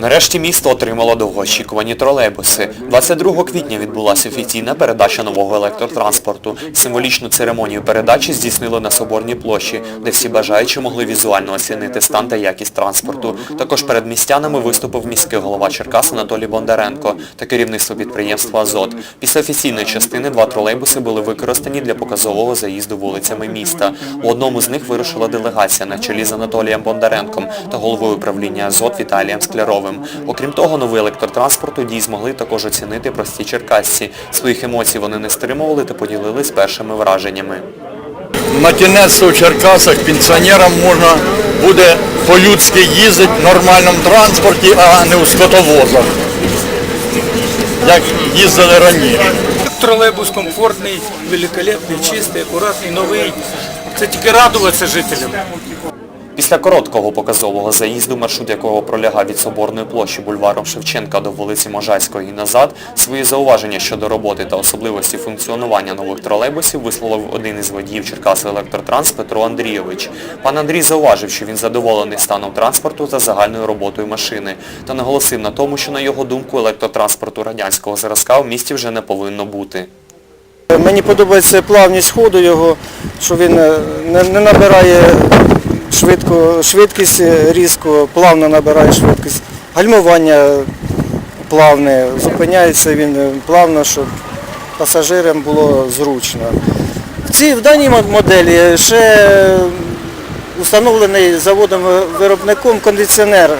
Нарешті місто отримало довгоочікувані тролейбуси. 22 квітня відбулася офіційна передача нового електротранспорту. Символічну церемонію передачі здійснили на Соборній площі, де всі бажаючі могли візуально оцінити стан та якість транспорту. Також перед містянами виступив міський голова Черкас Анатолій Бондаренко та керівництво підприємства «Азот». Після офіційної частини два тролейбуси були використані для показового заїзду вулицями міста. У одному з них вирушила делегація на чолі з Анатолієм Бондаренком та головою управління «Азот» Віталієм Скляровим. Окрім того, новий електротранспорт тоді змогли також оцінити прості черкасці. Своїх емоцій вони не стримували та поділились першими враженнями. На кінець в Черкасах пенсіонерам можна буде по-людськи їздити в нормальному транспорті, а не у скотовозах, як їздили раніше. Тролейбус комфортний, великолепний, чистий, акуратний, новий. Це тільки радуватися жителям. Після короткого показового заїзду, маршрут якого пролягав від Соборної площі бульваром Шевченка до вулиці Можайської і назад, свої зауваження щодо роботи та особливості функціонування нових тролейбусів висловив один із водіїв Черкаси Електротранс Петро Андрійович. Пан Андрій зауважив, що він задоволений станом транспорту та загальною роботою машини, та наголосив на тому, що на його думку електротранспорту радянського зразка в місті вже не повинно бути. Мені подобається плавність ходу його, що він е, не, не набирає швидко, швидкість е, різко, плавно набирає швидкість. Гальмування плавне, зупиняється він е, плавно, щоб пасажирам було зручно. В цій в даній моделі ще встановлений заводом-виробником кондиціонер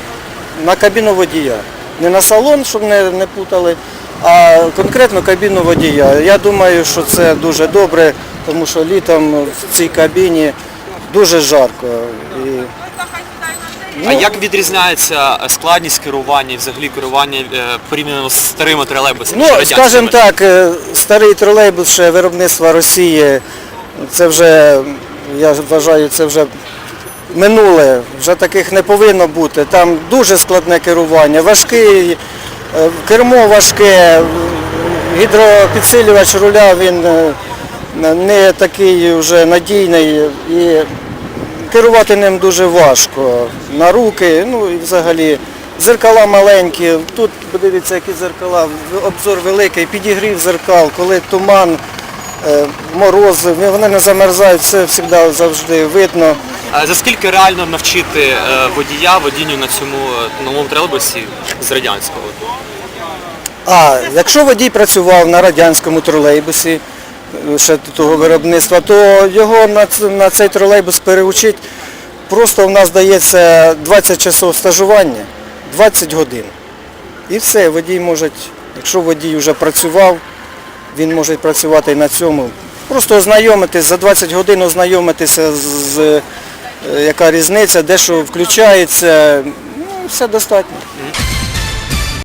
на кабіну водія. Не на салон, щоб не, не путали, а конкретно кабіну водія. Я думаю, що це дуже добре, тому що літом в цій кабіні дуже жарко. І, А як відрізняється складність керування і взагалі керування порівняно з старими тролейбусами? ну, скажімо так, е, старий тролейбус ще виробництва Росії, це вже, я вважаю, це вже минуле, вже таких не повинно бути. Там дуже складне керування, важкий, е, кермо важке, гідропідсилювач руля він е, не такий вже надійний і керувати ним дуже важко. На руки, ну і взагалі зеркала маленькі. Тут подивіться, які зеркала, обзор великий, підігрів зеркал, коли туман, е, мороз, вони не замерзають, це завжди завжди видно. За скільки реально навчити е, водія водінню на цьому е, новому тролейбусі з радянського? А якщо водій працював на радянському тролейбусі ще того виробництва, то його на, цей тролейбус переучить. Просто в нас дається 20 часов стажування, 20 годин. І все, водій може, якщо водій вже працював, він може працювати і на цьому. Просто ознайомитись, за 20 годин ознайомитися з, е, яка різниця, де що включається, ну, все достатньо.